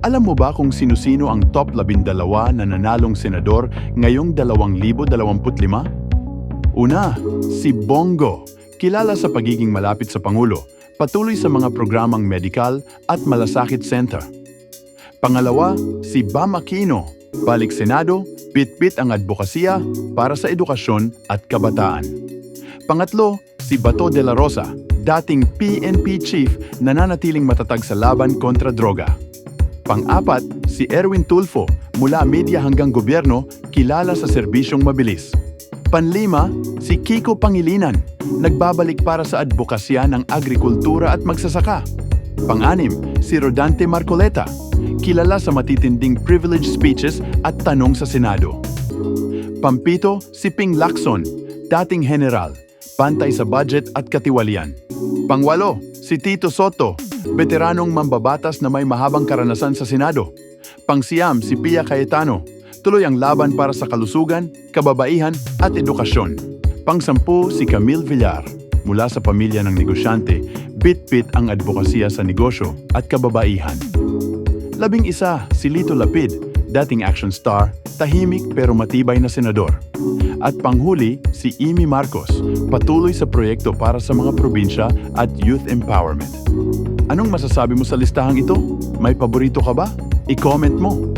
Alam mo ba kung sino-sino ang top 12 na nanalong senador ngayong 2025? Una, si Bongo, kilala sa pagiging malapit sa Pangulo, patuloy sa mga programang medikal at malasakit center. Pangalawa, si Bam Aquino, balik Senado, bitbit ang advokasya para sa edukasyon at kabataan. Pangatlo, si Bato de la Rosa, dating PNP chief na nanatiling matatag sa laban kontra droga. Pang-apat, si Erwin Tulfo, mula media hanggang gobyerno, kilala sa serbisyong mabilis. Panlima, si Kiko Pangilinan, nagbabalik para sa advokasya ng agrikultura at magsasaka. Pang-anim, si Rodante Marcoleta, kilala sa matitinding privilege speeches at tanong sa Senado. Pampito, si Ping Lacson, dating general, pantay sa budget at katiwalian. Pangwalo, si Tito Soto, veteranong mambabatas na may mahabang karanasan sa Senado. Pangsiyam, si Pia Cayetano, tuloy ang laban para sa kalusugan, kababaihan at edukasyon. Pangsampu, si Camille Villar, mula sa pamilya ng negosyante, bit-bit ang advokasya sa negosyo at kababaihan. Labing isa, si Lito Lapid, dating action star, tahimik pero matibay na senador. At panghuli, si Amy Marcos, patuloy sa proyekto para sa mga probinsya at youth empowerment. Anong masasabi mo sa listahang ito? May paborito ka ba? I-comment mo.